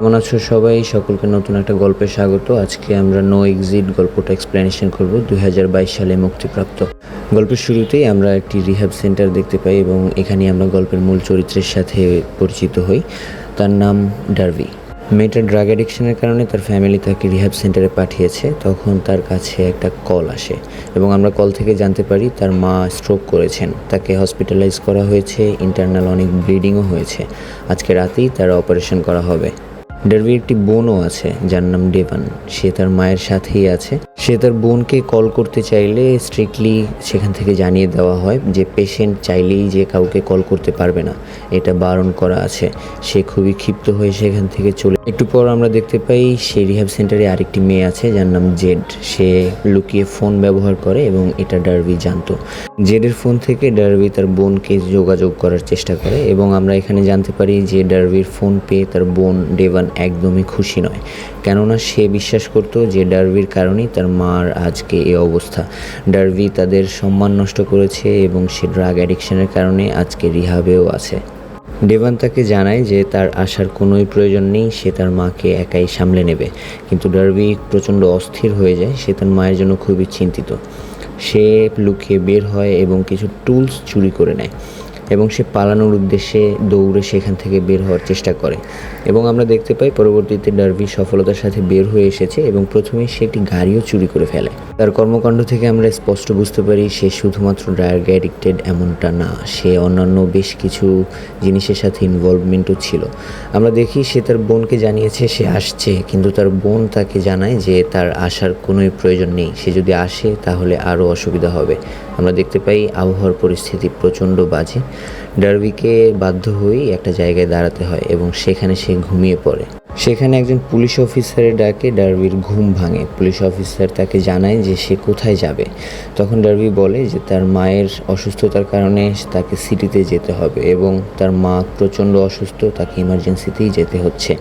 কেমন আছো সবাই? সকলকে নতুন একটা গল্পে স্বাগত। আজকে আমরা নো এক্সিট গল্পটা এক্সপ্লেনেশন করব দুই হাজার বাইশ সালে মুক্তিপ্রাপ্ত। গল্পের শুরুতেই আমরা একটি রিহ্যাব সেন্টার দেখতে পাই এবং এখানে আমরা গল্পের মূল চরিত্রের সাথে পরিচিত হই। তার নাম ডারভি। মেয়েটার ড্রাগ অ্যাডিকশনের কারণে তার ফ্যামিলি তাকে রিহ্যাব সেন্টারে পাঠিয়েছে। তখন তার কাছে একটা কল আসে এবং আমরা কল থেকে জানতে পারি তার মা স্ট্রোক করেছেন। তাকে হসপিটালাইজ করা হয়েছে ইন্টারনাল অনেক ব্লিডিংও হয়েছে। আজকে রাতেই তার অপারেশন করা হবে। ডারভির একটি বোনও আছে, যার নাম ডেভান। সে তার মায়ের সাথেই আছে। সে তার বোনকে কল করতে চাইলে স্ট্রিক্টলি সেখান থেকে জানিয়ে দেওয়া হয় যে, পেশেন্ট চাইলেই যে কাউকে কল করতে পারবে না। এটা বারণ করা আছে। সে খুবই ক্ষিপ্ত হয়ে সেখান থেকে চলে একটু পর আমরা দেখতে পাই সেই রিহ্যাব সেন্টারে আরেকটি মেয়ে আছে, যার নাম জেড। সে লুকিয়ে ফোন ব্যবহার করে এবং এটা ডারভি জানতো। জেডের ফোন থেকে ডারভি তার বোনকে যোগাযোগ করার চেষ্টা করে এবং আমরা এখানে জানতে পারি যে, ডারভির ফোন পেয়ে তার বোন ডেভান একদমই খুশি নয়। কেননা সে বিশ্বাস করতো যে ডারভির কারণেই তার মার আজকে এই অবস্থা। ডারভি তাদের সম্মান নষ্ট করেছে এবং সে ড্রাগ অ্যাডিকশনের কারণে আজকে রিহাবেও আছে। ডেভান তাকে জানায় যে তার আসার কোনোই প্রয়োজন নেই, সে তার মাকে একাই সামলে নেবে। কিন্তু ডারভি প্রচণ্ড অস্থির হয়ে যায়, সে তার মায়ের জন্য খুবই চিন্তিত। সে লুকিয়ে বের হয় এবং কিছু টুলস চুরি করে নেয়। এবং সে পালানোর উদ্দেশ্যে দৌড়ে সেখান থেকে বের হওয়ার চেষ্টা করে। এবং আমরা দেখতে পাই পরবর্তীতে ডারভি সফলতার সাথে বের হয়ে এসেছে এবং প্রথমেই সে একটি গাড়িও চুরি করে ফেলে। তার কর্মকাণ্ড থেকে আমরা স্পষ্ট বুঝতে পারি সে শুধুমাত্র ড্রাগ অ্যাডিক্টেড এমনটা না, সে অন্যান্য বেশ কিছু জিনিসের সাথে ইনভলভমেন্টও ছিল। আমরা দেখি সে তার বোনকে জানিয়েছে সে আসছে, কিন্তু তার বোন তাকে জানায় যে তার আসার কোনোই প্রয়োজন নেই। সে যদি আসে তাহলে আরও অসুবিধা হবে। আমরা দেখতে পাই আবহাওয়ার পরিস্থিতি প্রচণ্ড বাজে। ডারভিকে বাধ্য হয়েই একটা জায়গায় দাঁড়াতে হয় এবং সেখানে সে ঘুমিয়ে পড়ে। সেখানে একজন পুলিশ অফিসারের ডাকে ডারভির ঘুম ভাঙে। পুলিশ অফিসার তাকে জানায় যে সে কোথায় যাবে। তখন ডারভি বলে যে তার মায়ের অসুস্থতার কারণে তাকে সিটিতে যেতে হবে এবং তার মা প্রচণ্ড অসুস্থ, তাকে ইমার্জেন্সিতেই যেতে হচ্ছে।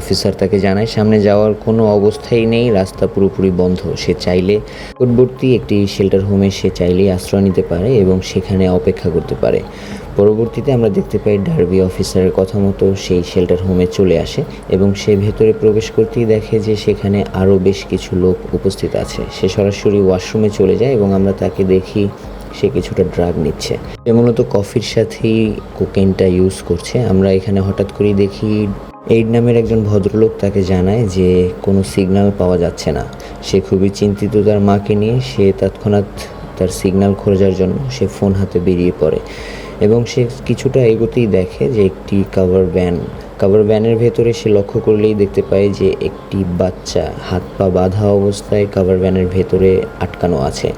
অফিসার তাকে জানায়, সামনে যাওয়ার কোনো অবস্থাই নেই, রাস্তা পুরোপুরি বন্ধ। সে চাইলে নিকটবর্তী একটি শেল্টার হোমে সে চাইলেই আশ্রয় নিতে পারে এবং সেখানে অপেক্ষা করতে পারে। পরবর্তীতে আমরা দেখতে পাই ডার্বি অফিসারের কথা মতো সেই শেল্টার হোমে চলে আসে এবং সে ভেতরে প্রবেশ করতেই দেখে যে সেখানে আরও বেশ কিছু লোক উপস্থিত আছে। সে সরাসরি ওয়াশরুমে চলে যায় এবং আমরা তাকে দেখি সে কিছুটা ড্রাগ নিচ্ছে। সে মূলত কফির সাথেই কোকেনটা ইউজ করছে। আমরা এখানে হঠাৎ করেই দেখি এইড নামের একজন ভদ্রলোক তাকে জানায় যে কোনো সিগন্যাল পাওয়া যাচ্ছে না। সে খুবই চিন্তিত তার মাকে নিয়ে, সে তৎক্ষণাৎ তার সিগন্যাল খোঁজার জন্য সে ফোন হাতে বেরিয়ে পড়ে এবং সে কিছুটা এগোতেই দেখে যে একটি কাভার ভ্যান কাভার ভ্যানের ভেতরে সে লক্ষ্য করলেই দেখতে পায় যে একটি বাচ্চা হাত পা বাঁধা অবস্থায় কাভার ভ্যানের ভেতরে আটকানো আছে।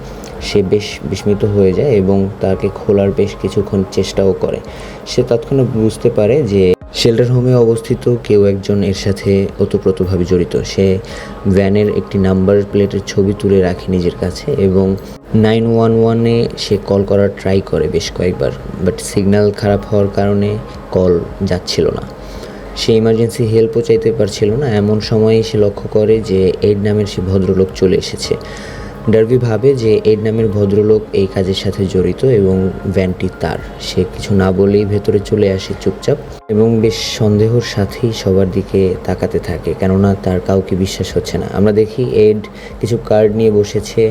সে বেশ বিস্মিত হয়ে যায় এবং তাকে খোলার বেশ কিছুক্ষণ চেষ্টাও করে। সে তৎক্ষণাৎ বুঝতে পারে যে শেল্টার হোমে অবস্থিত কেউ একজন এর সাথে ওতপ্রোতভাবে জড়িত। সে ভ্যানের একটি নাম্বার প্লেটের ছবি তুলে রাখে নিজের কাছে এবং নাইন ওয়ান ওয়ানে সে কল করার ট্রাই করে বেশ কয়েকবার, বাট সিগন্যাল খারাপ হওয়ার কারণে কল যাচ্ছিল না। সে ইমার্জেন্সি হেল্পও চাইতে পারছিল না। এমন সময়ে সে লক্ষ্য করে যে এড নামের সে ভদ্রলোক চলে এসেছে। ডারভি ভাবে যে এড নামের ভদ্রলোক এই কাজের সাথে জড়িত এবং ভ্যানটি তার। সে কিছু না বলেই ভেতরে চলে আসে চুপচাপ এবং বেশ সন্দেহর সাথেই সবার দিকে তাকাতে থাকে, কেননা তার কাউকে বিশ্বাস হচ্ছে না। আমরা দেখি এড কিছু কার্ড নিয়ে বসেছে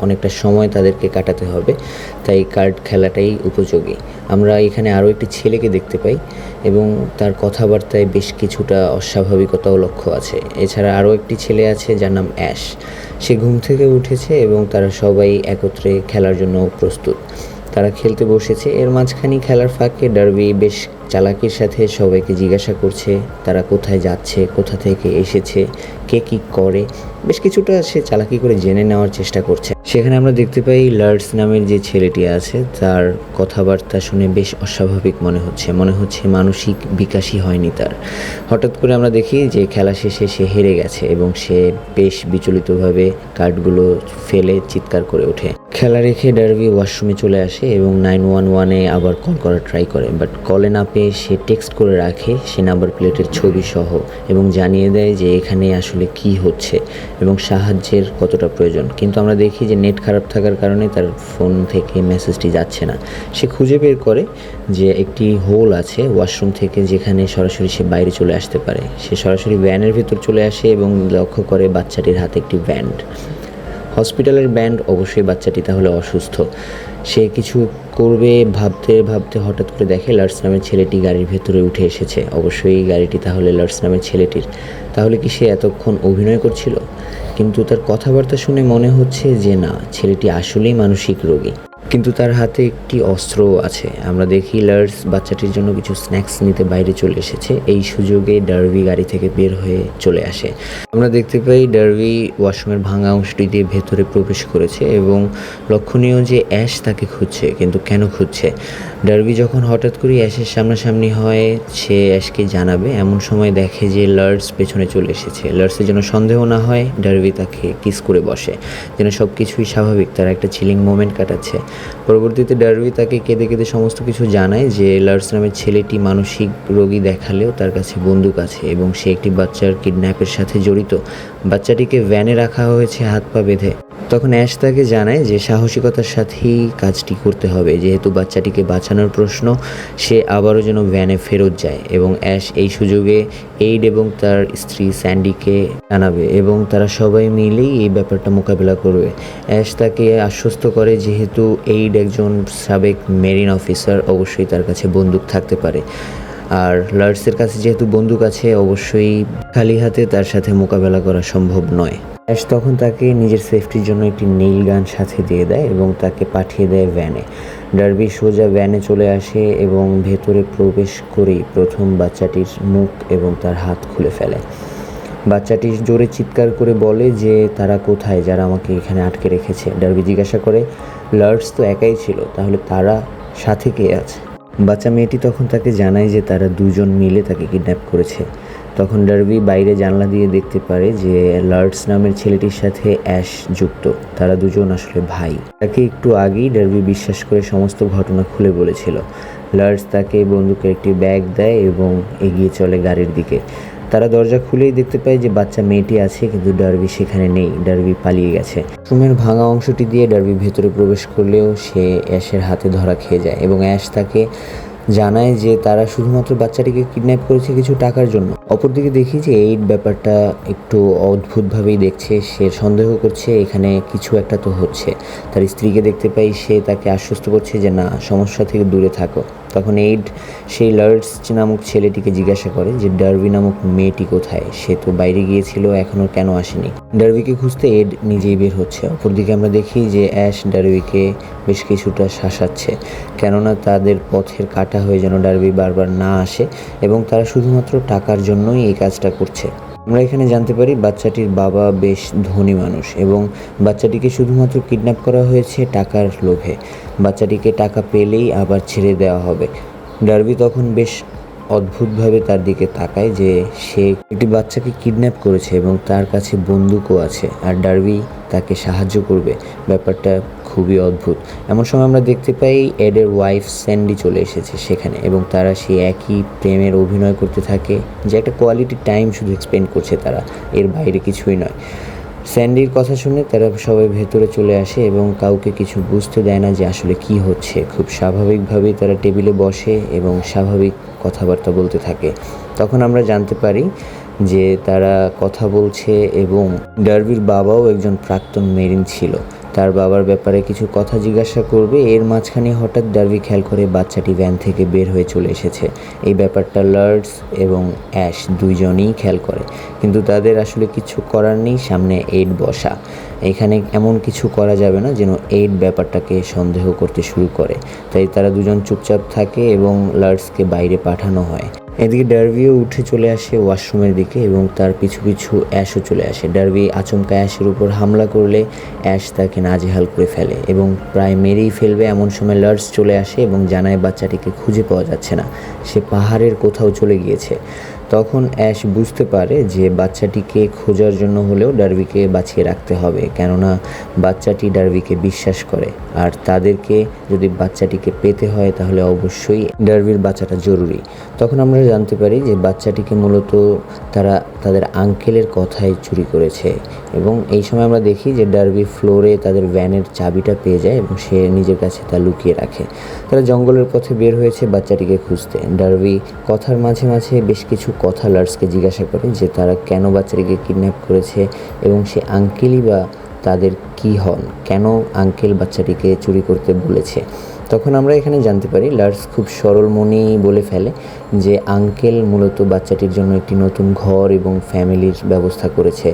অনেকটা সময় তাদেরকে কাটাতে হবে। তাই কার্ড খেলাটাই উপযোগী। আমরা এখানে আরও একটি ছেলেকে দেখতে পাই এবং তার কথাবার্তায় বেশ কিছুটা অস্বাভাবিকতাও লক্ষ্য আছে। এছাড়া আরও একটি ছেলে আছে যার নাম অ্যাশ। সে ঘুম থেকে উঠেছে এবং তারা সবাই একত্রে খেলার জন্য প্রস্তুত। তারা খেলতে বসেছে। এর মাঝখানে খেলার ফাঁকে ডারবি বেশ চালাকির সাথে সবাইকে জিজ্ঞাসা করছে, তারা কোথায় যাচ্ছে, কোথা থেকে এসেছে, কে কী করে? বেশ কিছুটা সে চালাকি করে জেনে নেওয়ার চেষ্টা করছে। সেখানে আমরা দেখতে পাই লার্ডস নামের যে ছেলেটি আছে, তার কথাবার্তা শুনে বেশ অস্বাভাবিক মনে হচ্ছে মনে হচ্ছে মানসিক বিকাশই হয়নি তার। হঠাৎ করে আমরা দেখি যে খেলা শেষে সে হেরে গেছে এবং সে বেশ বিচলিতভাবে কার্ডগুলো ফেলে চিৎকার করে ওঠে। খেলা রেখে ডারবি ওয়াশরুমে চলে আসে এবং নাইন ওয়ান ওয়ানে আবার কল করার ট্রাই করে, বাট কলে না পেয়ে সে টেক্সট করে রাখে সে নাম্বার প্লেটের ছবি সহ এবং জানিয়ে দেয় যে এখানে আসলে কি হচ্ছে এবং সাহায্যের কতটা প্রয়োজন। কিন্তু আমরা দেখি যে নেট খারাপ থাকার কারণে তার ফোন থেকে মেসেজটি যাচ্ছে না। সে খুঁজে বের করে যে একটি হোল আছে ওয়াশরুম থেকে যেখানে সরাসরি সে বাইরে চলে আসতে পারে। সে সরাসরি ভ্যানের ভেতর চলে আসে এবং লক্ষ্য করে বাচ্চাটির হাতে একটি ব্যান্ড হসপিটালের ব্যান্ড অবশ্যই বাচ্চাটি তাহলে অসুস্থ। সে কিছু করবে, ভাবতে ভাবতে হঠাৎ করে দেখে লার্স নামের ছেলেটি গাড়ির ভেতরে উঠে এসেছে। অবশ্যই গাড়িটি তাহলে লার্স নামের ছেলেটির। তাহলে কি সে এতক্ষণ অভিনয় করছিল? কিন্তু তার কথাবার্তা শুনে মনে হচ্ছে যে না, ছেলেটি আসলেই মানসিক রোগী। কিন্তু তার হাতে একটি অস্ত্রও আছে। আমরা দেখি লার্স বাচ্চাটির জন্য কিছু স্ন্যাক্স নিতে বাইরে চলে এসেছে। এই সুযোগে ডার্বি গাড়ি থেকে বের হয়ে চলে আসে। আমরা দেখতে পাই ডার্বি ওয়াশরুমের ভাঙা অংশটি দিয়ে ভেতরে প্রবেশ করেছে এবং লক্ষণীয় যে অ্যাশ তাকে খুঁজছে, কিন্তু কেন খুঁজছে? ডার্বি যখন হঠাৎ করে অ্যাশের সামনাসামনি হয়, সে অ্যাশকে জানাবে। এমন সময় দেখে যে লার্স পেছনে চলে এসেছে। লার্সের যেন সন্দেহ না হয় ডার্বি তাকে কিস করে বসে। যেন সব কিছুই স্বাভাবিক, তারা একটা চিলিং মোমেন্ট কাটাচ্ছে। পরবর্তীতে ডারুই তাকে কেঁদে কেঁদে সমস্ত কিছু জানায় যে লার্স নামের ছেলেটি মানসিক রোগী দেখালেও তার কাছে বন্দুক আছে এবং সে একটি বাচ্চার কিডন্যাপের সাথে জড়িত। বাচ্চাটিকে ভ্যানে রাখা হয়েছে হাত পা বেঁধে। তখন অ্যাশ তাকে জানায় যে সাহসিকতার সাথেই কাজটি করতে হবে। যেহেতু বাচ্চাটিকে বাঁচানোর প্রশ্ন, সে আবারও যেন ভ্যানে ফেরত যায় এবং অ্যাশ এই সুযোগে এইড এবং তার স্ত্রী স্যান্ডিকে জানাবে এবং তারা সবাই মিলেই এই ব্যাপারটা মোকাবিলা করবে। অ্যাশ তাকে আশ্বস্ত করে যেহেতু এইড একজন সাবেক মেরিন অফিসার, অবশ্যই তার কাছে বন্দুক থাকতে পারে। আর লার্সের কাছে যেহেতু বন্দুক আছে, অবশ্যই খালি হাতে তার সাথে মোকাবেলা করা সম্ভব নয়। অ্যাশ তখন তাকে নিজের সেফটির জন্য একটি নীল গান সাথে দিয়ে দেয় এবং তাকে পাঠিয়ে দেয় ভ্যানে ডার্বি সোজা ভ্যানে চলে আসে এবং ভেতরে প্রবেশ করেই প্রথম বাচ্চাটির মুখ এবং তার হাত খুলে ফেলে। বাচ্চাটি জোরে চিৎকার করে বলে যে, তারা কোথায়? যারা আমাকে এখানে আটকে রেখেছে। ডার্বি জিজ্ঞাসা করে লার্ডস তো একাই ছিল, তাহলে তারা সাথে কে আছে? বাচ্চা মেয়েটি তখন তাকে জানায় যে তারা দুজন মিলে তাকে কিডন্যাপ করেছে। তখন ডার্বি বাইরে জানলা দিয়ে দেখতে পারে যে লার্ডস নামের ছেলেটির সাথে অ্যাশ যুক্ত। তারা দুজন আসলে ভাই। তাকে একটু আগেই ডার্বি বিশ্বাস করে সমস্ত ঘটনা খুলে বলেছিল। লার্ডস তাকে বন্দুকের একটি ব্যাগ দেয় এবং এগিয়ে চলে গাড়ির দিকে। তারা দরজা খুলেই দেখতে পায় যে বাচ্চা মেয়েটি আছে, কিন্তু ডার্বি সেখানে নেই, ডার্বি পালিয়ে গেছে। রুমের ভাঙা অংশটি দিয়ে ডার্বি ভেতরে প্রবেশ করলেও সে অ্যাশের হাতে ধরা খেয়ে যায় এবং অ্যাশ তাকে জানায় যে তারা শুধুমাত্র বাচ্চাটিকে কিডন্যাপ করেছে কিছু টাকার জন্য। অপরদিকে দেখি যে এই ব্যাপারটা একটু অদ্ভুতভাবেই দেখছে, সে সন্দেহ করছে, এখানে কিছু একটা তো হচ্ছে। তার স্ত্রীকে দেখতে পাই, সে তাকে আশ্বস্ত করছে যে, না, সমস্যা থেকে দূরে থাকো। তখন এইড, সেই লার্ডস নামক ছেলেটিকে জিজ্ঞাসা করে যে ডার্বি নামক মেয়েটি কোথায়? সে তো বাইরে গিয়েছিল এখনও কেন আসেনি? ডার্বিকে খুঁজতে এড নিজেই বের হচ্ছে। অপরদিকে আমরা দেখি যে, অ্যাশ ডার্বিকে বেশ কিছুটা শাসাচ্ছে, কেননা তাদের পথের কাটা হয়ে যেন ডার্বি বারবার না আসে এবং তারা শুধুমাত্র টাকার জন্যই এই কাজটা করছে। আমরা এখানে জানতে পারি বাচ্চাটির বাবা বেশ ধনী মানুষ এবং বাচ্চাটিকে শুধুমাত্র কিডন্যাপ করা হয়েছে টাকার লোভে। বাচ্চাটিকে টাকা পেলেই আবার ছেড়ে দেওয়া হবে। ডার্বি তখন বেশ অদ্ভুতভাবে তার দিকে তাকায় যে সে একটি বাচ্চাকে কিডন্যাপ করেছে এবং তার কাছে বন্দুকও আছে। আর ডার্বি তাকে সাহায্য করবে। ব্যাপারটা খুবই অদ্ভুত। এমন সময় আমরা দেখতে পাই এডের ওয়াইফ স্যান্ডি চলে এসেছে সেখানে এবং তারা সেই একই প্রেমের অভিনয় করতে থাকে, যে একটা কোয়ালিটি টাইম শুধু এক্সপেন্ড করছে তারা, এর বাইরে কিছুই নয়। স্যান্ডির কথা শুনে তারা সবাই ভেতরে চলে আসে এবং কাউকে কিছু বুঝতে দেয় না যে আসলে কি হচ্ছে। খুব স্বাভাবিকভাবেই তারা টেবিলে বসে এবং স্বাভাবিক কথাবার্তা বলতে থাকে। তখন আমরা জানতে পারি যে তারা কথা বলছে এবং ডার্বির বাবাও একজন প্রাক্তন মেরিন ছিল। তার বাবার ব্যাপারে কিছু কথা জিজ্ঞাসা করবে। এর মাঝখানে হঠাৎ ডার্বি খেয়াল করে বাচ্চাটি ভ্যান থেকে বের হয়ে চলে এসেছে। এই ব্যাপারটা লার্ডস এবং অ্যাশ দুইজনেই খেয়াল করে। কিন্তু তাদের আসলে কিছু করার নেই, সামনে এইড বসা। এখানে এমন কিছু করা যাবে না যেন এইড ব্যাপারটাকে সন্দেহ করতে শুরু করে। তাই তারা দুজন চুপচাপ থাকে এবং লার্ডসকে বাইরে পাঠানো হয়। এদিকে ডার্বিও উঠে চলে আসে ওয়াশরুমের দিকে এবং তার পিছু পিছু অ্যাশও চলে আসে। ডার্বি আচমকা অ্যাশের উপর হামলা করলে অ্যাশ তাকে নাজেহাল করে ফেলে এবং প্রায় মেরেই ফেলবে এমন সময় লার্স চলে আসে এবং জানায় বাচ্চাটিকে খুঁজে পাওয়া যাচ্ছে না। সে পাহাড়ের কোথাও চলে গিয়েছে। তখন অ্যাশ বুঝতে পারে যে বাচ্চাটিকে খোঁজার জন্য হলেও ডার্বিকে বাঁচিয়ে রাখতে হবে, কেননা বাচ্চাটি ডার্বিকে বিশ্বাস করে। আর তাদেরকে যদি বাচ্চাটিকে পেতে হয় তাহলে অবশ্যই ডার্বির বাচ্চাটা জরুরি। তখন আমরা জানতে পারি যে বাচ্চাটিকে মূলত তারা তাদের আঙ্কেলের কথাই চুরি করেছে। এবং এই সময় আমরা দেখি যে ডার্বি ফ্লোরে তাদের ভ্যানের চাবিটা পেয়ে যায় এবং সে নিজের কাছে তা লুকিয়ে রাখে। তারা জঙ্গলের পথে বের হয়েছে বাচ্চাটিকে খুঁজতে। ডার্বি কথার মাঝে মাঝে বেশ কিছু কথা লার্সকে জিজ্ঞাসা করে যে তারা কেন বাচ্চাটিকে কিডন্যাপ করেছে এবং সে আঙ্কেলই বা তাদের কি হন? কেন আঙ্কেল বাচ্চাটিকে চুরি করতে বলেছে? তখন আমরা এখানে জানতে পারি, লার্স খুব সরল মনেই বলে ফেলে যে আঙ্কেল মূলত বাচ্চাটির জন্য একটি নতুন ঘর এবং ফ্যামিলির ব্যবস্থা করেছে।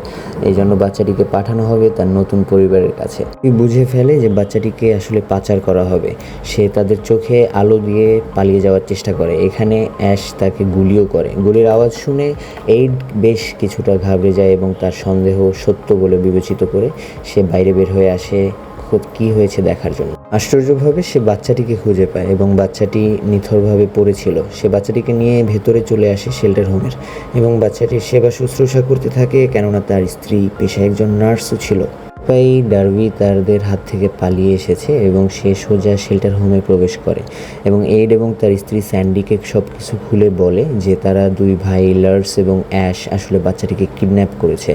এই জন্য বাচ্চাটিকে পাঠানো হবে তার নতুন পরিবারের কাছে। বুঝে ফেলে যে বাচ্চাটিকে আসলে পাচার করা হবে। সে তাদের চোখে আলো দিয়ে পালিয়ে যাওয়ার চেষ্টা করে। এখানে অ্যাশ তাকে গুলিও করে। গুলির আওয়াজ শুনে এইড বেশ কিছুটা ঘাবড়ে যায় এবং তার সন্দেহ সত্য বলে বিবেচিত করে সে বাইরে বের হয়ে আসে খুব কী হয়েছে দেখার জন্য। আশ্চর্যভাবে সে বাচ্চাটিকে খুঁজে পায় এবং বাচ্চাটি নিথরভাবে পড়েছিল। সে বাচ্চাটিকে নিয়ে ভেতরে চলে আসে শেল্টার হোমের এবং বাচ্চাটির সেবা শুশ্রূষা করতে থাকে কেননা তার স্ত্রী পেশায় একজন নার্সও ছিল। তাই ডার্বি তাদের হাত থেকে পালিয়ে এসেছে এবং সে সোজা শেল্টার হোমে প্রবেশ করে এবং এইড এবং তার স্ত্রী স্যান্ডিকে সব কিছু খুলে বলে যে তারা দুই ভাই লার্স এবং অ্যাশ আসলে বাচ্চাটিকে কিডন্যাপ করেছে।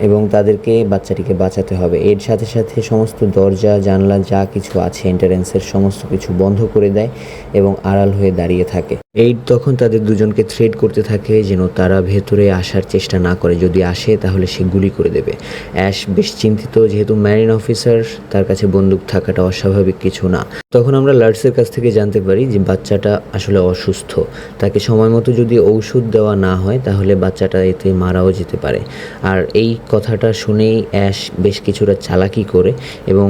এবং তাদেরকে, বাচ্চাটিকে বাঁচাতে হবে। এর সাথে সাথে সমস্ত দরজা, জানলা যা কিছু আছে এন্টারেন্সের সমস্ত কিছু বন্ধ করে দেয় এবং আড়াল হয়ে দাঁড়িয়ে থাকে। এইড তখন তাদের দুজনকে থ্রেড করতে থাকে যেন তারা ভেতরে আসার চেষ্টা না করে। যদি আসে, তাহলে সে গুলি করে দেবে। অ্যাশ বেশ চিন্তিত, যেহেতু ম্যারিন অফিসার তার কাছে বন্দুক থাকাটা অস্বাভাবিক কিছু না। তখন আমরা লার্সের কাছ থেকে জানতে পারি যে বাচ্চাটা আসলে অসুস্থ। তাকে সময় মতো যদি ঔষধ দেওয়া না হয়, তাহলে বাচ্চাটা এতে মারাও যেতে পারে। আর এই কথাটা শুনেই অ্যাশ বেশ কিছুটা চালাকি করে এবং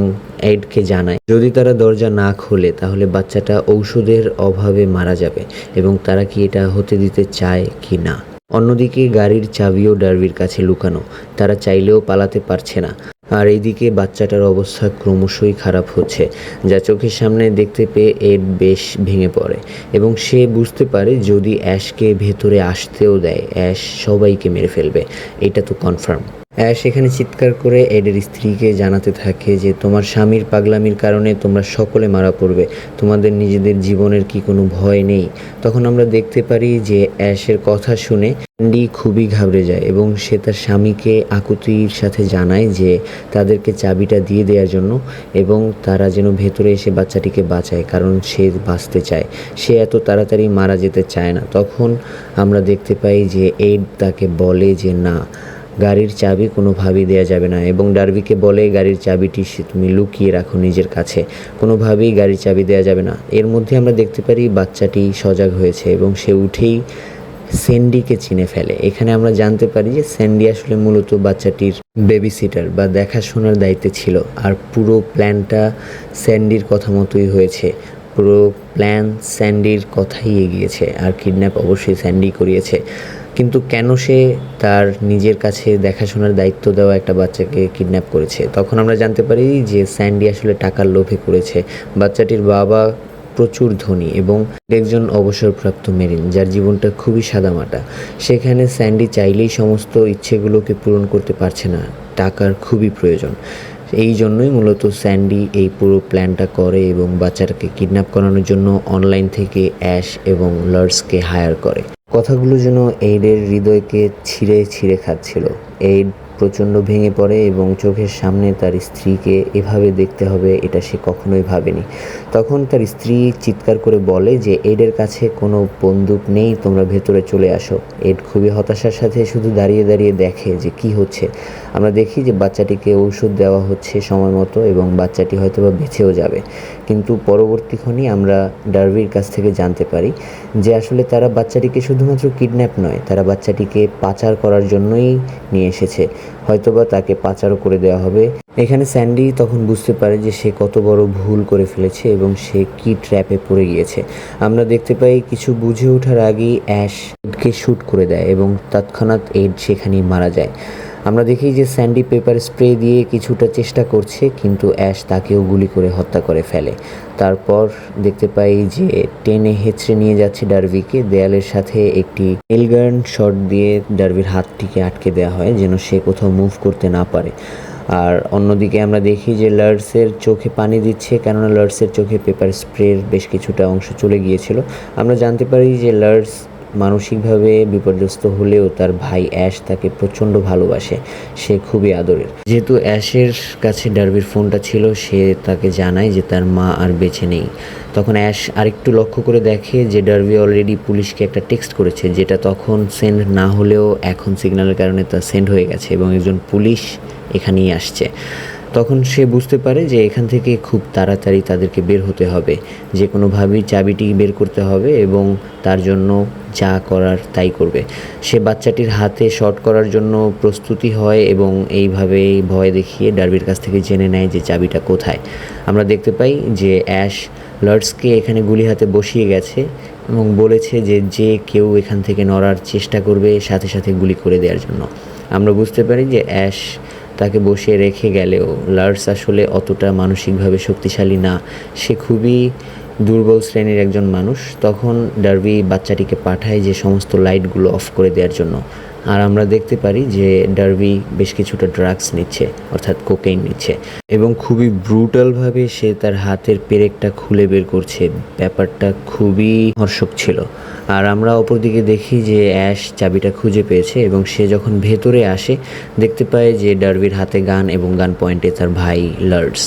এডকে জানায়, যদি তারা দরজা না খোলে, তাহলে বাচ্চাটা ঔষধের অভাবে মারা যাবে এবং তারা কি এটা হতে দিতে চায় কি না? অন্যদিকে গাড়ির চাবিও ডার্বির কাছে লুকানো, তারা চাইলেও পালাতে পারছে না। আর এইদিকে বাচ্চাটার অবস্থা ক্রমশই খারাপ হচ্ছে, যা চোখের সামনে দেখতে পেয়ে এড বেশ ভেঙে পড়ে এবং সে বুঝতে পারে যদি অ্যাশকে ভেতরে আসতেও দেয়, অ্যাশ সবাইকে মেরে ফেলবে, এটা তো কনফার্ম। এখানে চিৎকার করে এডের স্ত্রীকে জানাতে থাকে যে, তোমার স্বামীর পাগলামির কারণে তোমরা সকলে মারা পড়বে। তোমাদের নিজেদের জীবনের কি কোনো ভয় নেই? তখন আমরা দেখতে পারি যে, অ্যাশের কথা শুনে অ্যান্ডি খুবই ঘাবড়ে যায় এবং সে তার স্বামীকে আকুতির সাথে জানায় যে, তাদেরকে চাবিটা দিয়ে দেওয়ার জন্য এবং তারা যেন ভেতরে এসে বাচ্চাটিকে বাঁচায়, কারণ সে বাঁচতে চায়। সে এত তাড়াতাড়ি মারা যেতে চায় না। তখন আমরা দেখতে পাই যে এইড তাকে বলে যে, না গাড়ির চাবি কোনোভাবেই দেওয়া যাবে না এবং ডার্বিকে বলে, গাড়ির চাবিটি সে তুমি লুকিয়ে রাখো নিজের কাছে। কোনোভাবেই গাড়ির চাবি দেওয়া যাবে না। এর মধ্যে আমরা দেখতে পারি বাচ্চাটি সজাগ হয়েছে এবং সে উঠেই স্যান্ডিকে চিনে ফেলে। এখানে আমরা জানতে পারি যে স্যান্ডি আসলে মূলত বাচ্চাটির বেবি সিটার বা দেখাশোনার দায়িত্বে ছিল। আর পুরো প্ল্যানটা স্যান্ডির কথা মতোই হয়েছে। পুরো প্ল্যান স্যান্ডির কথাই এগিয়েছে। আর কিডন্যাপ অবশ্যই স্যান্ডি করিয়েছে। কিন্তু কেন সে তার নিজের কাছে দেখাশোনার দায়িত্ব দেওয়া একটা বাচ্চাকে কিডন্যাপ করেছে? তখন আমরা জানতে পারি যে স্যান্ডি আসলে টাকার লোভে করেছে। বাচ্চাটির বাবা প্রচুর ধনী এবং একজন অবসরপ্রাপ্ত মেরিন, যার জীবনটা খুবই সাদামাটা। সেখানে স্যান্ডি চাইলেই সমস্ত ইচ্ছেগুলোকে পূরণ করতে পারছে না, টাকার খুবই প্রয়োজন। এই জন্যই মূলত স্যান্ডি এই পুরো প্ল্যানটা করে এবং বাচ্চাটাকে কিডন্যাপ করানোর জন্য অনলাইন থেকে অ্যাশ এবং লার্সকে হায়ার করে। কথাগুলো যেন এইডের হৃদয়কে ছিঁড়ে ছিঁড়ে খাচ্ছিল। এইড প্রচণ্ড ভেঙে পড়ে এবং চোখের সামনে তার স্ত্রীকে এভাবে দেখতে হবে, এটা সে কখনোই ভাবেনি। তখন তার স্ত্রী চিৎকার করে বলে যে, এডের কাছে কোনো বন্দুক নেই, তোমরা ভেতরে চলে আসো। এড খুবই হতাশার সাথে শুধু দাঁড়িয়ে দাঁড়িয়ে দেখে যে, কি হচ্ছে? আমরা দেখি যে, বাচ্চাটিকে ঔষধ দেওয়া হচ্ছে সময় মতো এবং বাচ্চাটি হয়তো বা বেঁচেও যাবে। কিন্তু পরবর্তীক্ষণই আমরা ডার্বির কাছ থেকে জানতে পারি যে, আসলে তারা বাচ্চাটিকে শুধুমাত্র কিডন্যাপ নয়, তারা বাচ্চাটিকে পাচার করার জন্যই নিয়ে এসেছে। হয়তোবা তাকে পাচারও করে দেওয়া হবে। এখানে স্যান্ডি তখন বুঝতে পারে যে সে কত বড় ভুল করে ফেলেছে এবং সে কি ট্র্যাপে পড়ে গিয়েছে। আমরা দেখতে পাই কিছু বুঝে ওঠার আগেই অ্যাশ এডকে শ্যুট করে দেয় এবং তৎক্ষণাৎ এড সেখানেই মারা যায়। আমরা দেখি যে স্যান্ডি পেপার স্প্রে দিয়ে কিছুটা চেষ্টা করছে, কিন্তু অ্যাশ তাকেও গুলি করে হত্যা করে ফেলে। তারপর দেখতে পাই যে টেনে হেঁচড়ে নিয়ে যাচ্ছে ডার্বিকে দেয়ালের সাথে একটি এলগার্ন শট দিয়ে ডার্বির হাতটিকে আটকে দেওয়া হয় যেন সে কোথাও মুভ করতে না পারে। আর অন্যদিকে আমরা দেখি যে লার্সের চোখে পানি দিচ্ছে, কেননা লার্সের চোখে পেপার স্প্রের বেশ কিছুটা অংশ চলে গিয়েছিল। আমরা জানতে পারি যে লার্স মানসিকভাবে বিপর্যস্ত হলেও তার ভাই অ্যাশ তাকে প্রচণ্ড ভালোবাসে। সে খুবই আদরের। যেহেতু অ্যাশের কাছে ডার্বির ফোনটা ছিল, সে তাকে জানায় যে তার মা আর বেঁচে নেই। তখন অ্যাশ আরেকটু লক্ষ্য করে দেখে যে ডার্বি অলরেডি পুলিশকে একটা টেক্সট করেছে, যেটা তখন সেন্ড না হলেও এখন সিগন্যালের কারণে তা সেন্ড হয়ে গেছে এবং একজন পুলিশ এখানেই আসছে। তখন সে বুঝতে পারে যে এখান থেকে খুব তাড়াতাড়ি তাদেরকে বের হতে হবে। যে কোনোভাবেই চাবিটি বের করতে হবে এবং তার জন্য যা করার তাই করবে। সে বাচ্চাটির হাতে শট করার জন্য প্রস্তুতি হয় এবং এইভাবে ভয় দেখিয়ে ডার্বির কাছ থেকে জেনে নেয় যে চাবিটা কোথায়। আমরা দেখতে পাই যে অ্যাশ লর্ডসকে এখানে গুলি হাতে বসিয়ে গেছে এবং বলেছে যে যে কেউ এখান থেকে নড়ার চেষ্টা করবে সাথে সাথে গুলি করে দেওয়ার জন্য। আমরা বুঝতে পারি যে অ্যাশ তাকে বসিয়ে রেখে গেলেও লার্স আসলে অতটা মানসিকভাবে শক্তিশালী না। সে খুবই দুর্বল শ্রেণির একজন মানুষ। তখন ডার্বি বাচ্চাটিকে পাঠায় যে সমস্ত লাইটগুলো অফ করে দেওয়ার জন্য। আর আমরা দেখতে পারি যে ডার্বি বেশ কিছুটা ড্রাগস নিচ্ছে, অর্থাৎ কোকেইন নিচ্ছে। এবং খুবই ব্রুটালভাবে সে তার হাতের পেরেকটা খুলে বের করছে। ব্যাপারটা খুবই হর্ষক ছিল। আর আমরা অপরদিকে দেখি যে অ্যাশ চাবিটা খুঁজে পেয়েছে এবং সে যখন ভেতরে আসে, দেখতে পায় যে ডার্বির হাতে গান এবং গান পয়েন্টে তার ভাই লার্ডস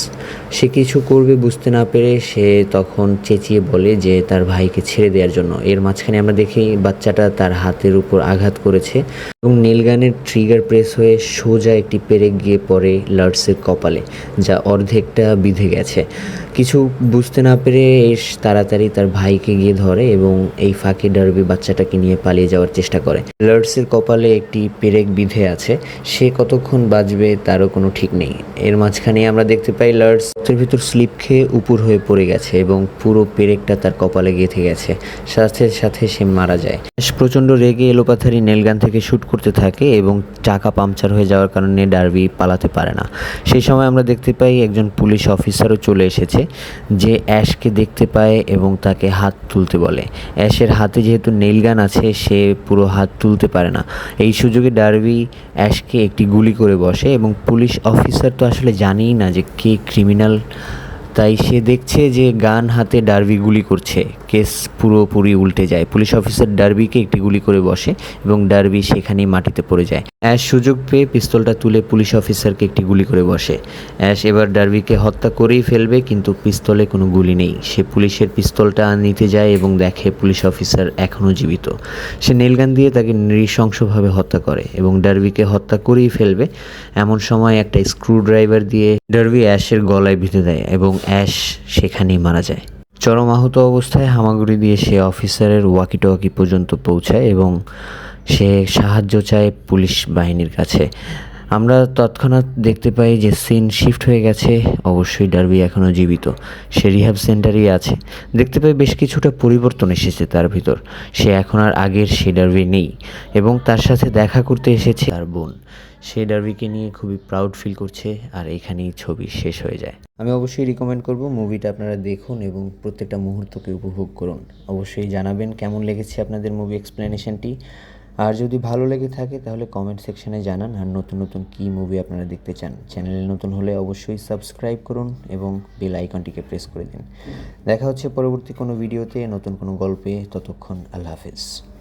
সে কিছু করবে বুঝতে না পেরে সে তখন চেঁচিয়ে বলে যে তার ভাইকে ছেড়ে দেওয়ার জন্য। এর মাঝখানে আমরা দেখি বাচ্চাটা তার হাতের উপর আঘাত করেছে এবং নীলগানের ট্রিগার প্রেস হয়ে সোজা একটি পেরেক গিয়ে পড়ে লার্ডসের কপালে, যা অর্ধেকটা বিঁধে গেছে। কিছু বুঝতে না পেরে এস তাড়াতাড়ি তার ভাইকে গিয়ে ধরে এবং এই ফাঁকে ডার্বি বাচ্চাটাকে নিয়ে পালিয়ে যাওয়ার চেষ্টা করে। লার্ডসের কপালে একটি পেরেক বিধে আছে, সে কতক্ষণ বাঁচবে তারও কোনো ঠিক নেই। এর মাঝখানে আমরা দেখতে পাই লার্ডস রক্তের ভিতর স্লিপ খেয়ে উপর হয়ে পড়ে গেছে এবং পুরো পেরেকটা তার কপালে গেঁথে গেছে। সাথে সাথে সে মারা যায়। প্রচণ্ড রেগে এলোপাথারি নেলগান থেকে শ্যুট করতে থাকে এবং চাকা পাংচার হয়ে যাওয়ার কারণে ডার্বি পালাতে পারে না। সেই সময় আমরা দেখতে পাই একজন পুলিশ অফিসারও চলে এসেছে, যে অ্যাশকে দেখতে পায় এবং তাকে হাত তুলতে বলে। অ্যাশের হাতে যেহেতু নেলগান আছে, সে পুরো হাত তুলতে পারে না। এই সুযোগে ডার্বি অ্যাশকে একটি গুলি করে বসে এবং পুলিশ অফিসার তো আসলে জানেই না যে কে ক্রিমিনাল তাই সে দেখছে যে গান হাতে ডার্বি গুলি করছে। কেস পুরোপুরি উল্টে যায়। পুলিশ অফিসার ডার্বিকে একটি গুলি করে বসে এবং ডার্বি সেখানেই মাটিতে পড়ে যায়। অ্যাশ সুযোগ পেয়ে পিস্তলটা তুলে পুলিশ অফিসারকে একটি গুলি করে বসে। অ্যাশ এবার ডার্বিকে হত্যা করেই ফেলবে, কিন্তু পিস্তলে কোনো গুলি নেই। সে পুলিশের পিস্তলটা নিতে যায় এবং দেখে পুলিশ অফিসার এখনও জীবিত। সে নীলগান দিয়ে তাকে নৃশংসভাবে হত্যা করে এবং ডার্বিকে হত্যা করেই ফেলবে। এমন সময় একটা স্ক্রু ড্রাইভার দিয়ে ডার্বি অ্যাশের গলায় বিঁধে দেয় এবং অ্যাশ সেখানেই মারা যায়। চরম আহত অবস্থায় হামাগুড়ি দিয়ে সে অফিসারের ওয়াকি টোয়াকি পর্যন্ত পৌঁছায় এবং সে সাহায্য চায় পুলিশ বাহিনীর কাছে। আমরা তৎক্ষণাৎ দেখতে পাই যে সিন শিফট হয়ে গেছে। অবশ্যই ডার্বি এখনও জীবিত। সে রিহাব সেন্টারেই আছে। দেখতে পাই বেশ কিছুটা পরিবর্তন এসেছে তার ভিতর। সে এখন আর আগের সে ডার্বি নেই এবং তার সাথে দেখা করতে এসেছে তার বোন। সে ডার্বিকে নিয়ে খুবই প্রাউড ফিল করছে আর এখানেই ছবি শেষ হয়ে যায়। আমি অবশ্যই রিকমেন্ড করব মুভিটা আপনারা দেখুন এবং প্রত্যেকটা মুহূর্তকে উপভোগ করুন। অবশ্যই জানাবেন কেমন লেগেছে আপনাদের মুভি এক্সপ্লেনেশনটি আর যদি ভালো লেগে থাকে তাহলে কমেন্ট সেকশনে জানান। আর নতুন নতুন কী মুভি আপনারা দেখতে চান চ্যানেলে নতুন হলে অবশ্যই সাবস্ক্রাইব করুন এবং বেল আইকনটিকে প্রেস করে দিন। দেখা হচ্ছে পরবর্তী কোনো ভিডিওতে নতুন কোনো গল্পে, ততক্ষণ আল্লাহ হাফেজ।